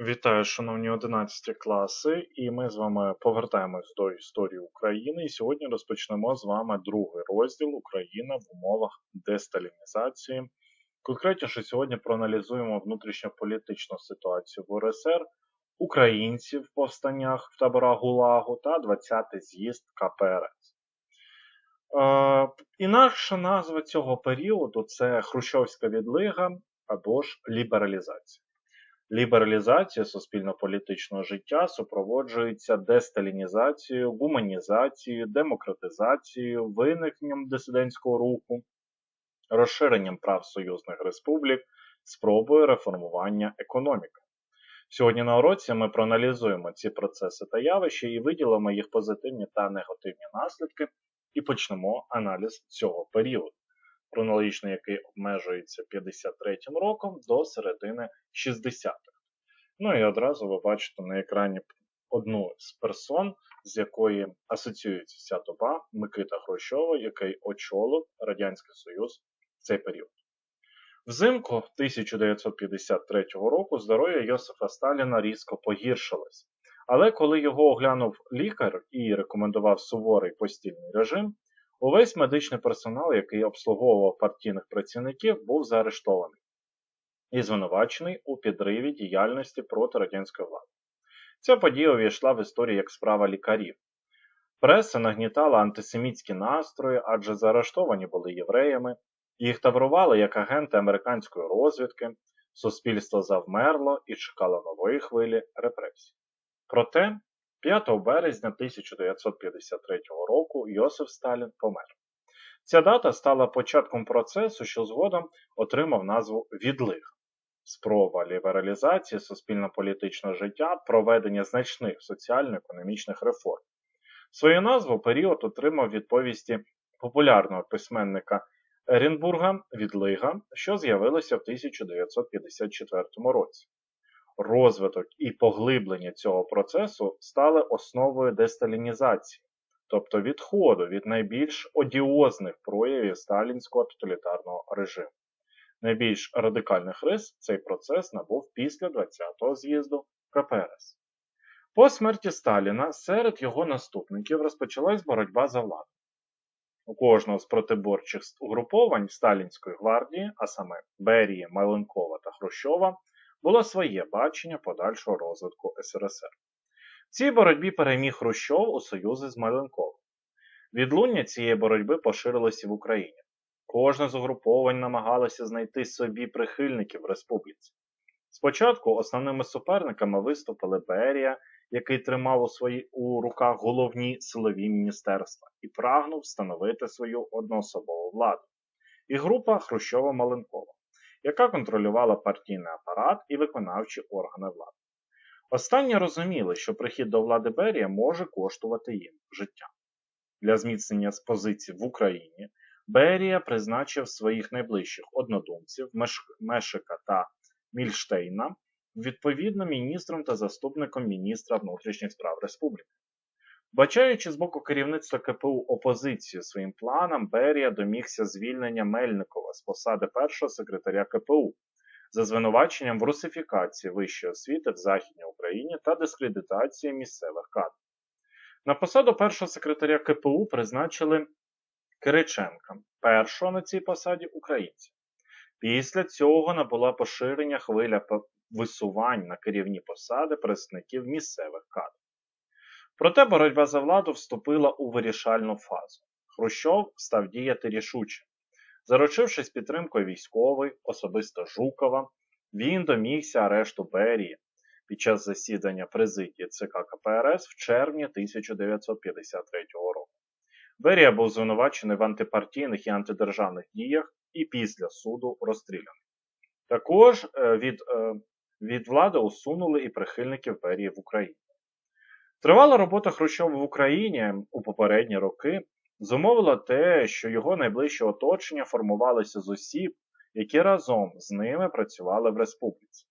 Вітаю, шановні 11 класи, і ми з вами повертаємось до історії України. І сьогодні розпочнемо з вами другий розділ Україна в умовах десталінізації. Конкретніше сьогодні проаналізуємо внутрішньополітичну ситуацію в УРСР, українців в повстаннях в таборах ГУЛАГу та 20-й з'їзд КПРС. Е, інакша назва цього періоду це Хрущовська відлига або ж лібералізація. Лібералізація суспільно-політичного життя супроводжується десталінізацією, гуманізацією, демократизацією, виникненням дисидентського руху, розширенням прав союзних республік, спробою реформування економіки. Сьогодні на уроці ми проаналізуємо ці процеси та явища і виділимо їх позитивні та негативні наслідки, і почнемо аналіз цього періоду хронологічно який обмежується 53 м роком до середини 60-х. Ну і одразу ви бачите на екрані одну з персон, з якої асоціюється ця доба Микита Хрущова, який очолив Радянський Союз в цей період. Взимку 1953 року здоров'я Йосифа Сталіна різко погіршилось. Але коли його оглянув лікар і рекомендував суворий постільний режим, Увесь медичний персонал, який обслуговував партійних працівників, був заарештований і звинувачений у підриві діяльності проти радянської влади. Ця подія увійшла в історію як справа лікарів. Преса нагнітала антисемітські настрої, адже заарештовані були євреями, їх таврували як агенти американської розвідки, суспільство завмерло і чекало нової хвилі репресій. Проте 5 березня 1953 року Йосиф Сталін помер. Ця дата стала початком процесу, що згодом отримав назву відлиг. Спроба лібералізації суспільно-політичного життя, проведення значних соціально-економічних реформ. Свою назву період отримав від повісті популярного письменника Ерінбурга Відлига, що з'явилося в 1954 році. Розвиток і поглиблення цього процесу стали основою десталінізації, тобто відходу від найбільш одіозних проявів сталінського тоталітарного режиму. Найбільш радикальних рис цей процес набув після 20-го з'їзду КПРС. По смерті Сталіна серед його наступників розпочалась боротьба за владу. У кожного з протиборчих угруповань Сталінської гвардії, а саме Берії, Маленкова та Хрущова, було своє бачення подальшого розвитку СРСР. В цій боротьбі переміг Хрущов у союзі з Маленковим. Відлуння цієї боротьби поширилося в Україні. Кожне з угруповань намагалося знайти собі прихильників в республіці. Спочатку основними суперниками виступили Берія, який тримав у свої, у руках головні силові міністерства і прагнув встановити свою одноособову владу, і група Хрущова-Маленкова яка контролювала партійний апарат і виконавчі органи влади. Останні розуміли, що прихід до влади Берія може коштувати їм життя. Для зміцнення позицій в Україні Берія призначив своїх найближчих однодумців Мешика та Мільштейна відповідно міністром та заступником міністра внутрішніх справ республіки. Бачаючи з боку керівництва КПУ опозицію своїм планам, Берія домігся звільнення Мельникова з посади першого секретаря КПУ за звинуваченням в русифікації вищої освіти в Західній Україні та дискредитації місцевих кадрів. На посаду першого секретаря КПУ призначили Кириченка, першого на цій посаді українця. Після цього набула поширення хвиля висувань на керівні посади представників місцевих кадрів. Проте боротьба за владу вступила у вирішальну фазу. Хрущов став діяти рішуче. Заручившись підтримкою військової, особисто Жукова, він домігся арешту Берії під час засідання президії ЦК КПРС в червні 1953 року. Берія був звинувачений в антипартійних і антидержавних діях і після суду розстріляний. Також е, від, е, від влади усунули і прихильників Берії в Україні. Тривала робота Хрущова в Україні у попередні роки зумовила те, що його найближче оточення формувалося з осіб, які разом з ними працювали в республіці.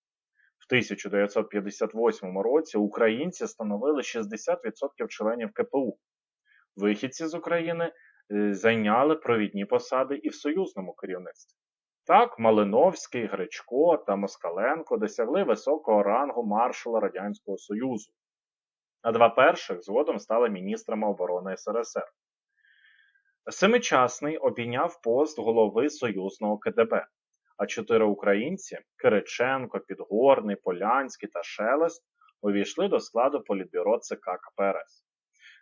В 1958 році українці становили 60% членів КПУ. Вихідці з України е, зайняли провідні посади і в союзному керівництві. Так, Малиновський, Гречко та Москаленко досягли високого рангу маршала Радянського Союзу, а два перших згодом стали міністрами оборони СРСР. Семичасний обійняв пост голови союзного КДБ, а чотири українці Кириченко, Підгорний, Полянський та Шелест увійшли до складу політбюро ЦК КПРС.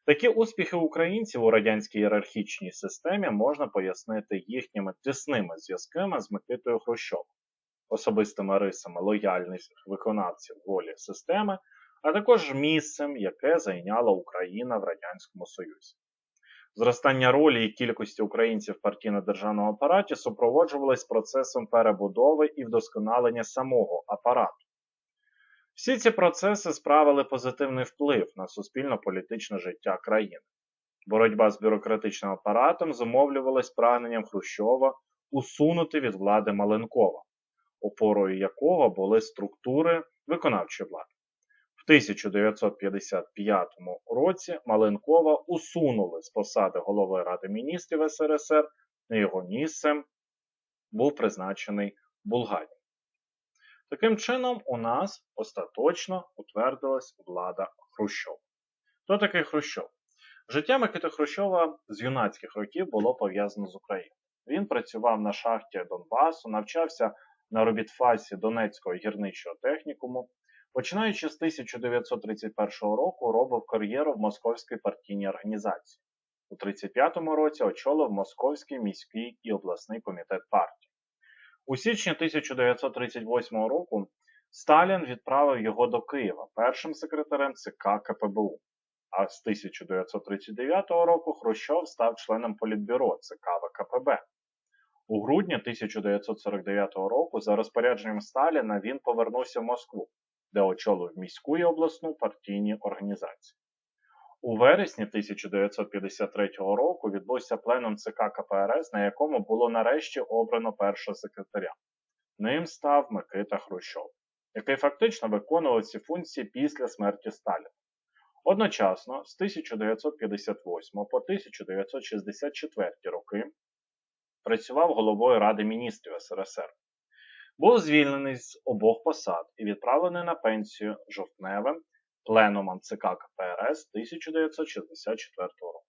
Такі успіхи українців у радянській ієрархічній системі можна пояснити їхніми тісними зв'язками з Микитою Хрущовим, особистими рисами лояльність виконавців волі системи, а також місцем, яке зайняла Україна в Радянському Союзі. Зростання ролі і кількості українців в партійно-державному апараті супроводжувалось процесом перебудови і вдосконалення самого апарату. Всі ці процеси справили позитивний вплив на суспільно-політичне життя країни. Боротьба з бюрократичним апаратом зумовлювалась прагненням Хрущова усунути від влади Маленкова, опорою якого були структури виконавчої влади. В 1955 році Маленкова усунули з посади голови Ради міністрів СРСР, на його місцем був призначений Булгаков. Таким чином, у нас остаточно утвердилась влада Хрущова. Хто такий Хрущов? Життя Микити Хрущова з юнацьких років було пов'язано з Україною. Він працював на шахті Донбасу, навчався на робітфасі Донецького гірничого технікуму. Починаючи з 1931 року, робив кар'єру в Московській партійній організації. У 1935 році очолив Московський міський і обласний комітет партії. У січні 1938 року Сталін відправив його до Києва першим секретарем ЦК КПБУ. А з 1939 року Хрущов став членом політбюро ЦК ВКПБ. У грудні 1949 року за розпорядженням Сталіна він повернувся в Москву, де очолив міську і обласну партійні організації. У вересні 1953 року відбувся пленум ЦК КПРС, на якому було нарешті обрано першого секретаря. Ним став Микита Хрущов, який фактично виконував ці функції після смерті Сталіна. Одночасно, з 1958 по 1964 роки працював головою Ради міністрів СРСР. Був звільнений з обох посад і відправлений на пенсію жовтневим пленумом ЦК КПРС 1964 року.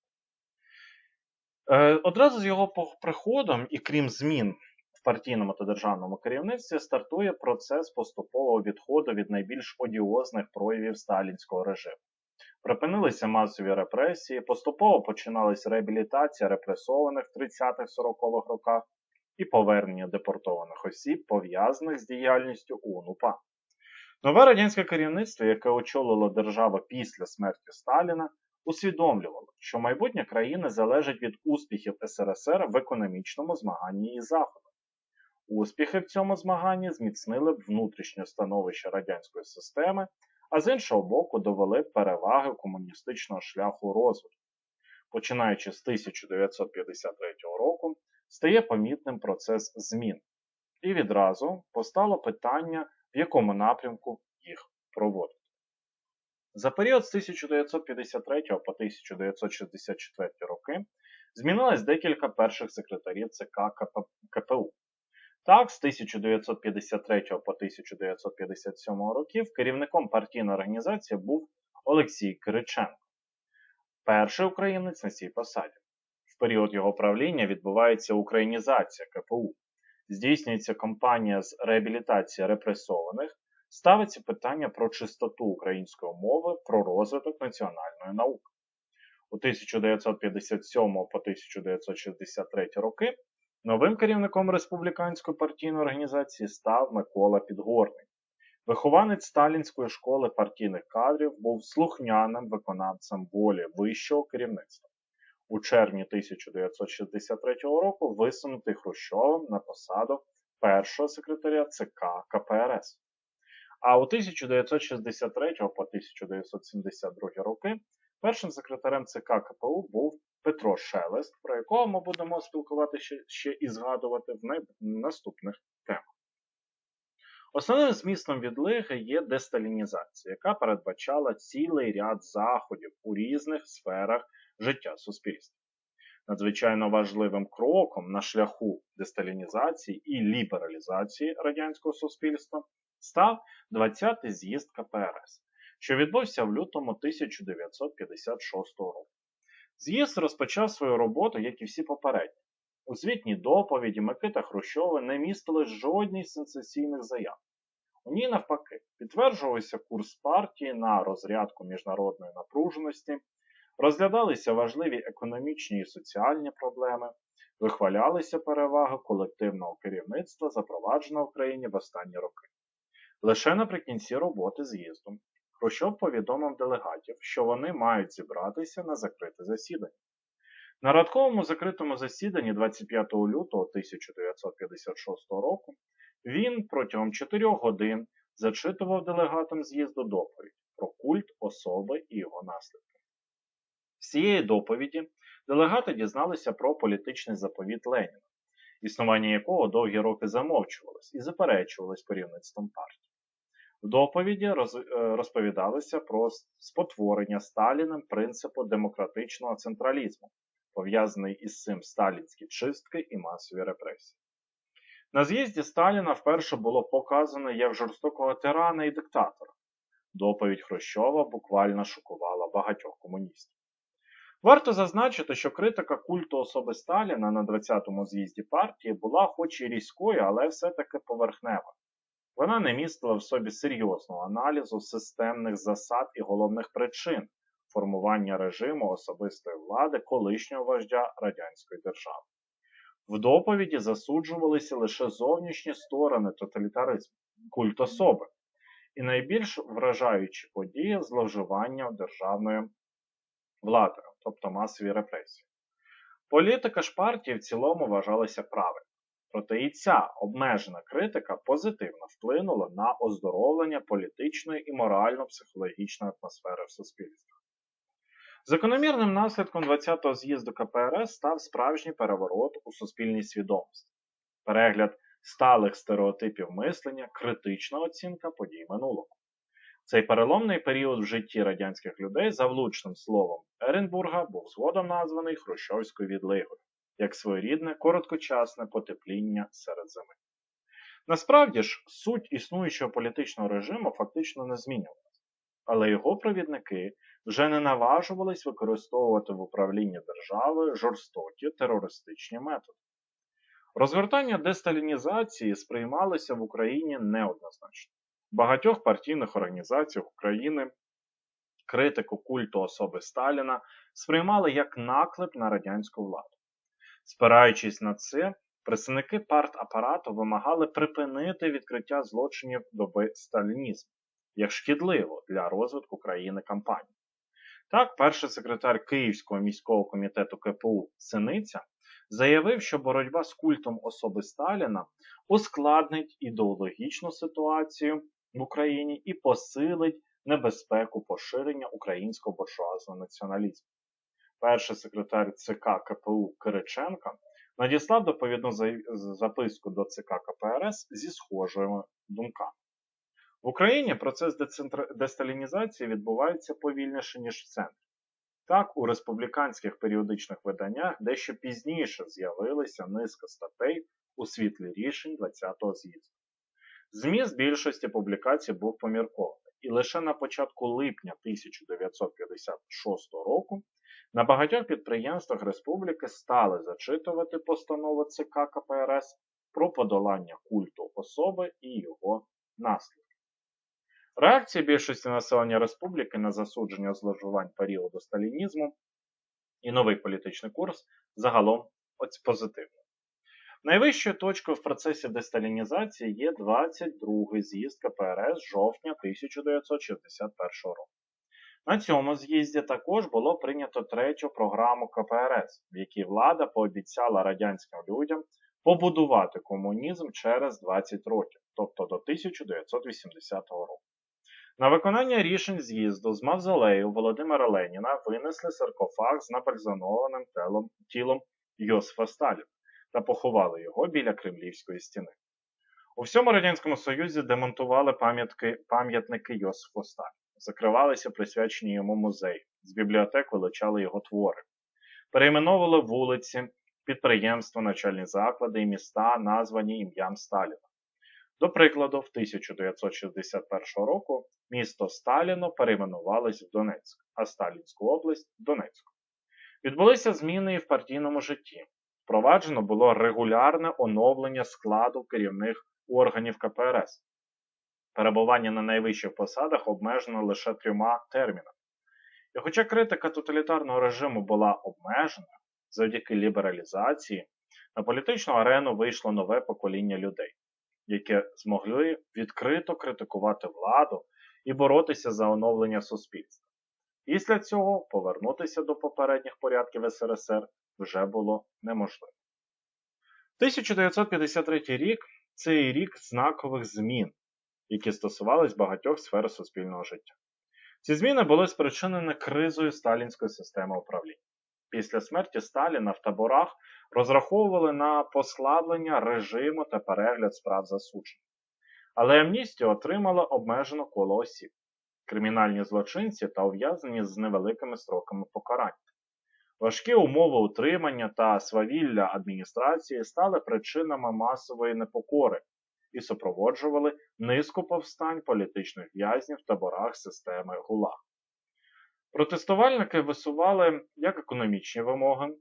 Е, одразу з його приходом, і крім змін в партійному та державному керівництві, стартує процес поступового відходу від найбільш одіозних проявів сталінського режиму. Припинилися масові репресії, поступово починалася реабілітація репресованих в 30-40-х роках і повернення депортованих осіб, пов'язаних з діяльністю УНУПА. Нове радянське керівництво, яке очолило державу після смерті Сталіна, усвідомлювало, що майбутнє країни залежить від успіхів СРСР в економічному змаганні із Заходом. Успіхи в цьому змаганні зміцнили б внутрішнє становище радянської системи, а з іншого боку, довели переваги комуністичного шляху розвитку. Починаючи з 1953 року, стає помітним процес змін. І відразу постало питання в якому напрямку їх проводити. За період з 1953 по 1964 роки змінилось декілька перших секретарів ЦК КПУ. Так, з 1953 по 1957 років керівником партійної організації був Олексій Кириченко, перший українець на цій посаді. В період його правління відбувається українізація КПУ здійснюється кампанія з реабілітації репресованих, ставиться питання про чистоту української мови, про розвиток національної науки. У 1957 по 1963 роки новим керівником республіканської партійної організації став Микола Підгорний. Вихованець сталінської школи партійних кадрів був слухняним виконавцем волі вищого керівництва у червні 1963 року висунутий Хрущовим на посаду першого секретаря ЦК КПРС. А у 1963 по 1972 роки першим секретарем ЦК КПУ був Петро Шелест, про якого ми будемо спілкуватися ще і згадувати в наступних темах. Основним змістом відлиги є десталінізація, яка передбачала цілий ряд заходів у різних сферах життя суспільства. Надзвичайно важливим кроком на шляху десталінізації і лібералізації радянського суспільства став 20-й з'їзд КПРС, що відбувся в лютому 1956 року. З'їзд розпочав свою роботу, як і всі попередні. У звітній доповіді Микита Хрущова не містили жодних сенсаційних заяв. У ній, навпаки, підтверджувався курс партії на розрядку міжнародної напруженості, розглядалися важливі економічні і соціальні проблеми, вихвалялися переваги колективного керівництва, запровадженого в країні в останні роки. Лише наприкінці роботи з'їзду Хрущов повідомив делегатів, що вони мають зібратися на закрите засідання. На радковому закритому засіданні 25 лютого 1956 року він протягом 4 годин зачитував делегатам з'їзду доповідь про культ особи і його наслідки. Цієї доповіді делегати дізналися про політичний заповіт Леніна, існування якого довгі роки замовчувалось і заперечувалось керівництвом партії. В доповіді е, розповідалося про спотворення Сталіним принципу демократичного централізму, пов'язаний із цим сталінські чистки і масові репресії. На з'їзді Сталіна вперше було показано як жорстокого тирана і диктатора. Доповідь Хрущова буквально шокувала багатьох комуністів. Варто зазначити, що критика культу особи Сталіна на 20-му з'їзді партії була хоч і різкою, але все-таки поверхнева. Вона не містила в собі серйозного аналізу системних засад і головних причин формування режиму особистої влади колишнього вождя радянської держави. В доповіді засуджувалися лише зовнішні сторони тоталітаризму, культ особи, і найбільш вражаючі події зловживання державною владою, тобто масові репресії. Політика ж партії в цілому вважалася правильною. Проте і ця обмежена критика позитивно вплинула на оздоровлення політичної і морально-психологічної атмосфери в суспільстві. Закономірним наслідком 20-го з'їзду КПРС став справжній переворот у суспільній свідомості, перегляд сталих стереотипів мислення, критична оцінка подій минулого. Цей переломний період в житті радянських людей за влучним словом Еренбурга був згодом названий Хрущовською відлигою, як своєрідне короткочасне потепління серед зими. Насправді ж, суть існуючого політичного режиму фактично не змінювалася, але його провідники вже не наважувались використовувати в управлінні державою жорстокі терористичні методи. Розгортання десталінізації сприймалося в Україні неоднозначно. Багатьох партійних організаціях України критику культу особи Сталіна сприймали як наклеп на радянську владу. Спираючись на це, представники партапарату вимагали припинити відкриття злочинів доби сталінізму як шкідливо для розвитку країни кампанії. Так, перший секретар Київського міського комітету КПУ Синиця заявив, що боротьба з культом особи Сталіна ускладнить ідеологічну ситуацію в Україні і посилить небезпеку поширення українського буржуазного націоналізму. Перший секретар ЦК КПУ Кириченка надіслав доповідну записку до ЦК КПРС зі схожими думками. В Україні процес десталінізації відбувається повільніше, ніж в центрі. Так, у республіканських періодичних виданнях дещо пізніше з'явилися низка статей у світлі рішень 20-го з'їзду. Зміст більшості публікацій був поміркований, і лише на початку липня 1956 року на багатьох підприємствах республіки стали зачитувати постанови ЦК КПРС про подолання культу особи і його наслідків. Реакція більшості населення республіки на засудження зловживань періоду сталінізму і новий політичний курс загалом позитивна. Найвищою точкою в процесі десталінізації є 22-й з'їзд КПРС жовтня 1961 року. На цьому з'їзді також було прийнято третю програму КПРС, в якій влада пообіцяла радянським людям побудувати комунізм через 20 років, тобто до 1980 року. На виконання рішень з'їзду з мавзолею Володимира Леніна винесли саркофаг з напальзанованим тілом Йосифа Сталіна та поховали його біля Кремлівської стіни. У всьому Радянському Союзі демонтували пам'ятники Йосифу Сталіну, закривалися присвячені йому музеї, з бібліотек вилучали його твори. перейменовували вулиці, підприємства, навчальні заклади і міста, названі ім'ям Сталіна. До прикладу, в 1961 року місто Сталіно перейменувалось в Донецьк, а Сталінську область Донецьку. Відбулися зміни і в партійному житті. Впроваджено було регулярне оновлення складу керівних органів КПРС. Перебування на найвищих посадах обмежено лише трьома термінами. І хоча критика тоталітарного режиму була обмежена, завдяки лібералізації, на політичну арену вийшло нове покоління людей, яке змогли відкрито критикувати владу і боротися за оновлення суспільства. Після цього повернутися до попередніх порядків СРСР вже було неможливо. 1953 рік це рік знакових змін, які стосувались багатьох сфер суспільного життя. Ці зміни були спричинені кризою сталінської системи управління. Після смерті Сталіна в таборах розраховували на послаблення режиму та перегляд справ засуджень. Але амністію отримало обмежено коло осіб, кримінальні злочинці та ув'язнені з невеликими строками покарання. Важкі умови утримання та свавілля адміністрації стали причинами масової непокори і супроводжували низку повстань політичних в'язнів в таборах системи ГУЛАГ. Протестувальники висували як економічні вимоги,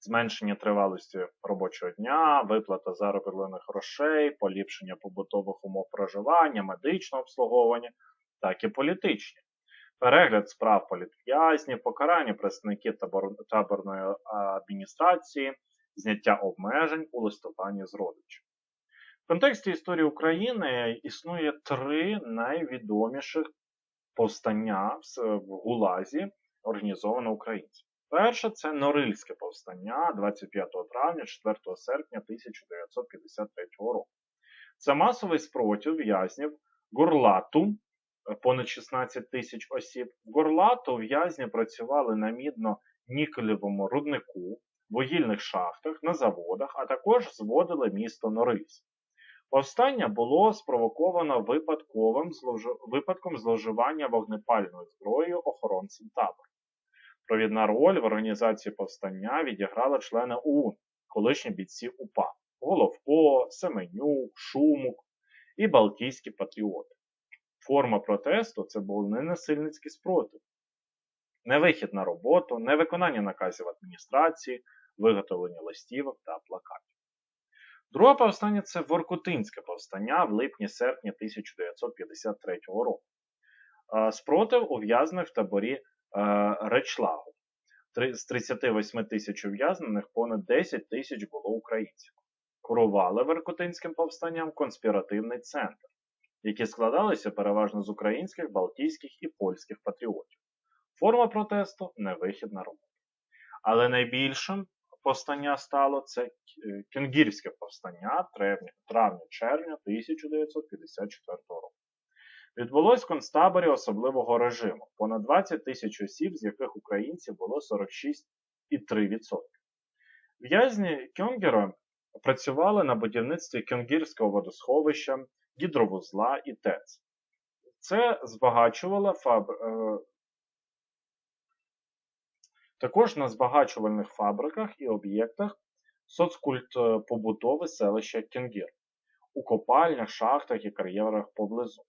зменшення тривалості робочого дня, виплата зароблених грошей, поліпшення побутових умов проживання, медичного обслуговування, так і політичні. Перегляд справ політв'язнів, покарання представників табор... таборної адміністрації, зняття обмежень у листуванні з родичів. В контексті історії України існує три найвідоміших повстання в Гулазі, організоване українцями. Перше це Норильське повстання 25 травня 4 серпня 1953 року. Це масовий спротив в'язнів Гурлату, понад 16 тисяч осіб. В Горлату в'язні працювали на мідно-нікелевому руднику, вугільних шахтах, на заводах, а також зводили місто Норильськ. Повстання було спровоковано випадковим випадком зловживання вогнепальною зброєю охоронцем табору. Провідна роль в організації повстання відіграли члени ОУН, колишні бійці УПА Головко, Семенюк, Шумук і Балтійські патріоти. Форма протесту це був не насильницький спротив, не вихід на роботу, не виконання наказів адміністрації, виготовлення листівок та плакатів. Друге повстання це Воркутинське повстання в липні-серпні 1953 року. Спротив ув'язнених в таборі Речлагу. З 38 тисяч ув'язнених понад 10 тисяч було українців. Курували Воркутинським повстанням конспіративний центр, які складалися переважно з українських, балтійських і польських патріотів. Форма протесту не вихід на роботу. Але найбільшим повстання стало це Кінгірське повстання травня-червня 1954 року. Відбулось в концтаборі особливого режиму, понад 20 тисяч осіб, з яких українців було 46,3%. В'язні Кьонгера працювали на будівництві Кьонгірського водосховища, гідровузла і ТЕЦ. Це збагачувало фаб... Е, також на збагачувальних фабриках і об'єктах соцкультпобутове селище Кенгір, у копальнях, шахтах і кар'єрах поблизу.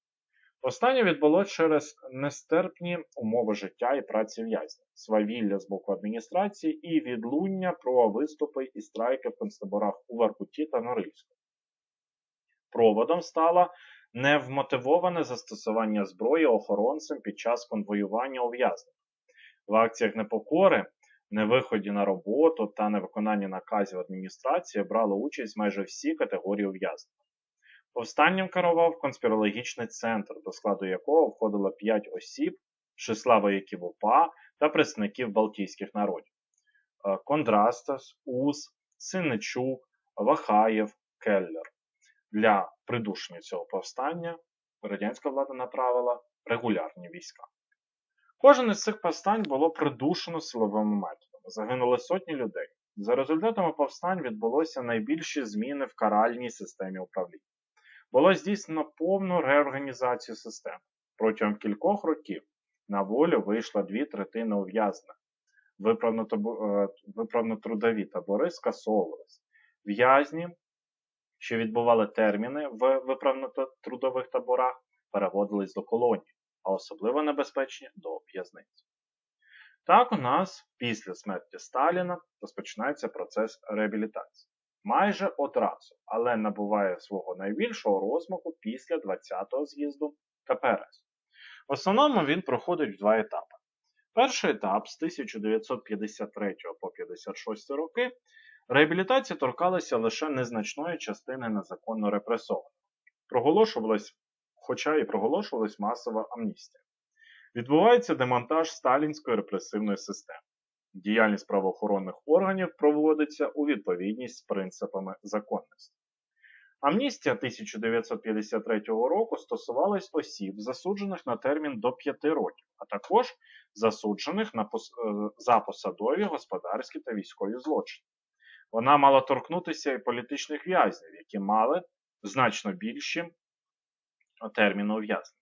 Останнє відбулося через нестерпні умови життя і праці в'язнів, свавілля з боку адміністрації і відлуння про виступи і страйки в концтаборах у Воркуті та Норильську. Проводом стало невмотивоване застосування зброї охоронцем під час конвоювання ув'язнених. В акціях непокори, невиході на роботу та невиконанні наказів адміністрації брали участь майже всі категорії ув'язнених. Повстанням керував конспірологічний центр, до складу якого входило 5 осіб, числа вояків УПА та представників Балтійських народів: е, Кондрастас, Ус, Синничук, Вахаєв, Келлер. Для придушення цього повстання радянська влада направила регулярні війська. Кожен із цих повстань було придушено силовими методами. Загинули сотні людей. За результатами повстань відбулося найбільші зміни в каральній системі управління. Було здійснено повну реорганізацію системи. Протягом кількох років на волю вийшло дві третини ув'язнених. виправно-трудові табори скасовувалися. В'язні, що відбували терміни в виправно-трудових таборах, переводились до колонії, а особливо небезпечні до в'язниць. Так у нас після смерті Сталіна розпочинається процес реабілітації. Майже одразу, але набуває свого найбільшого розмаху після 20-го з'їзду КПРС. В основному він проходить в два етапи. Перший етап з 1953 по 56 роки реабілітація торкалася лише незначної частини незаконно репресованих. Проголошувалась, хоча і проголошувалась масова амністія. Відбувається демонтаж сталінської репресивної системи. Діяльність правоохоронних органів проводиться у відповідність з принципами законності. Амністія 1953 року стосувалась осіб, засуджених на термін до 5 років, а також засуджених на пос... Е, за посадові, господарські та військові злочини. Вона мала торкнутися і політичних в'язнів, які мали значно більші терміни ув'язнення.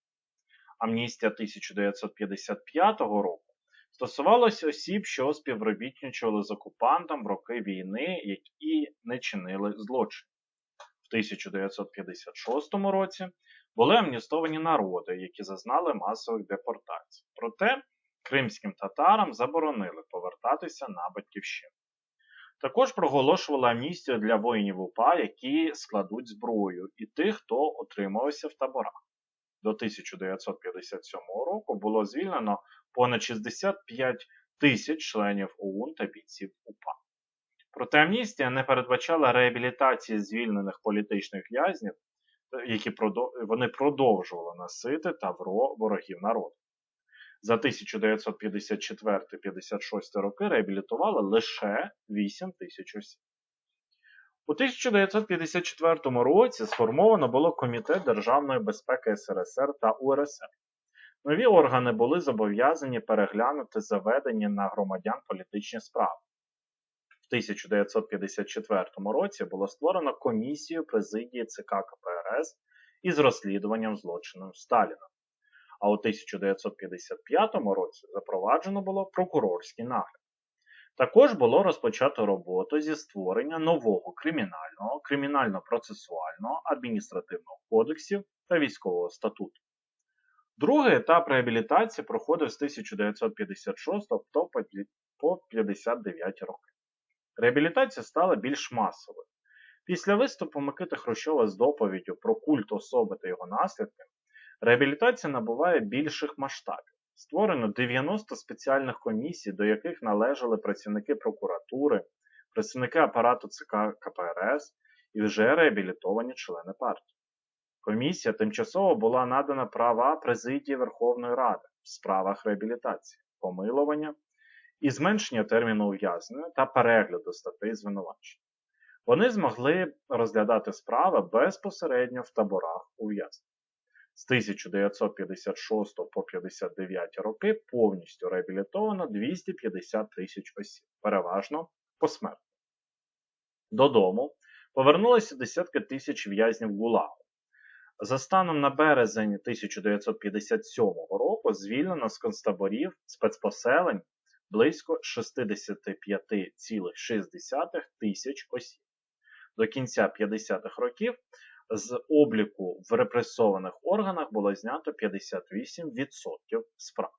Амністія 1955 року стосувалася осіб, що співробітничали з окупантом в роки війни, які не чинили злочин. В 1956 році були амністовані народи, які зазнали масових депортацій. Проте кримським татарам заборонили повертатися на батьківщину. Також проголошували амністію для воїнів УПА, які складуть зброю, і тих, хто отримувався в таборах. До 1957 року було звільнено понад 65 тисяч членів ОУН та бійців УПА. Проте амністія не передбачала реабілітації звільнених політичних в'язнів, які вони продовжували носити тавро ворогів народу. За 1954-56 роки реабілітували лише 8 тисяч осіб. У 1954 році сформовано було Комітет Державної безпеки СРСР та УРСР. Нові органи були зобов'язані переглянути заведені на громадян політичні справи. В 1954 році було створено комісію президії ЦК КПРС із розслідуванням злочинів Сталіна. А у 1955 році запроваджено було прокурорський нагляд. Також було розпочато роботу зі створення нового кримінального, кримінально-процесуального, адміністративного кодексів та військового статуту. Другий етап реабілітації проходив з 1956 по 59 роки. Реабілітація стала більш масовою. Після виступу Микити Хрущова з доповіддю про культ особи та його наслідки, реабілітація набуває більших масштабів. Створено 90 спеціальних комісій, до яких належали працівники прокуратури, працівники апарату ЦК КПРС і вже реабілітовані члени партії. Комісія тимчасово була надана права президії Верховної Ради в справах реабілітації, помилування і зменшення терміну ув'язнення та перегляду статей звинувачень. Вони змогли розглядати справи безпосередньо в таборах ув'язнення. З 1956 по 59 роки повністю реабілітовано 250 тисяч осіб, переважно посмертно. Додому повернулися десятки тисяч в'язнів ГУЛАГу. За станом на березень 1957 року звільнено з концтаборів спецпоселень близько 65,6 тисяч осіб. До кінця 50-х років з обліку в репресованих органах було знято 58% справ.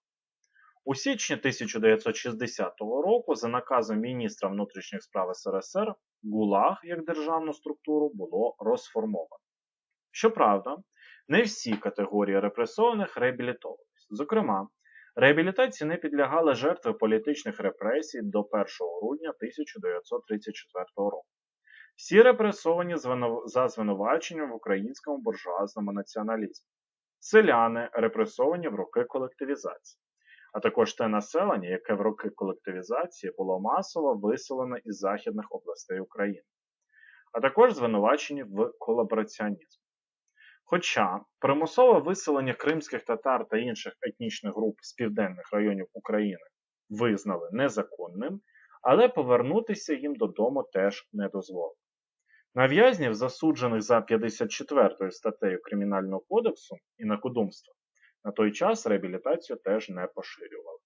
У січні 1960 року, за наказом міністра внутрішніх справ СРСР, ГУЛАГ як державну структуру було розформовано. Щоправда, не всі категорії репресованих реабілітовувалися. Зокрема, реабілітації не підлягали жертви політичних репресій до 1 грудня 1934 року. Всі репресовані за звинуваченням в українському буржуазному націоналізмі, селяни репресовані в роки колективізації, а також те населення, яке в роки колективізації було масово виселено із західних областей України, а також звинувачені в колабораціонізмі. Хоча примусове виселення кримських татар та інших етнічних груп з південних районів України визнали незаконним, але повернутися їм додому теж не дозволили. На в'язнів, засуджених за 54 статтею Кримінального кодексу і на кудумство, на той час реабілітацію теж не поширювали.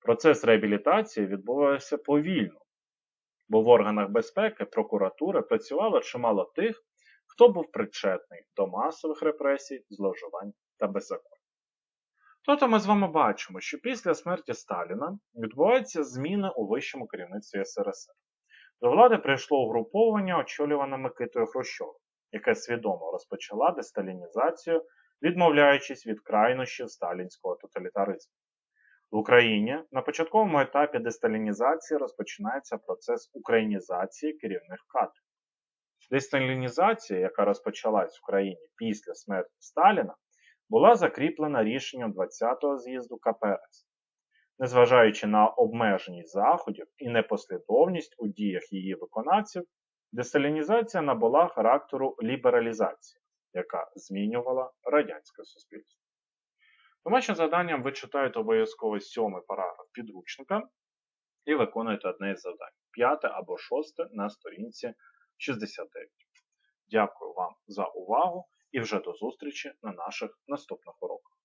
Процес реабілітації відбувався повільно, бо в органах безпеки прокуратури працювало чимало тих, хто був причетний до масових репресій, зловживань та беззаконня. Тобто ми з вами бачимо, що після смерті Сталіна відбуваються зміни у вищому керівництві СРСР. До влади прийшло угруповання, очолюване Микитою Хрущовим, яке свідомо розпочала десталінізацію, відмовляючись від крайнощів сталінського тоталітаризму. В Україні на початковому етапі десталінізації розпочинається процес українізації керівних кадрів. Десталінізація, яка розпочалась в країні після смерті Сталіна, була закріплена рішенням 20-го з'їзду КПРС. Незважаючи на обмеженість заходів і непослідовність у діях її виконавців, десталінізація набула характеру лібералізації, яка змінювала радянське суспільство. Домашнім завданням ви читаєте обов'язково сьомий параграф підручника і виконуєте одне із завдань, п'яте або шосте на сторінці 69. Дякую вам за увагу і вже до зустрічі на наших наступних уроках.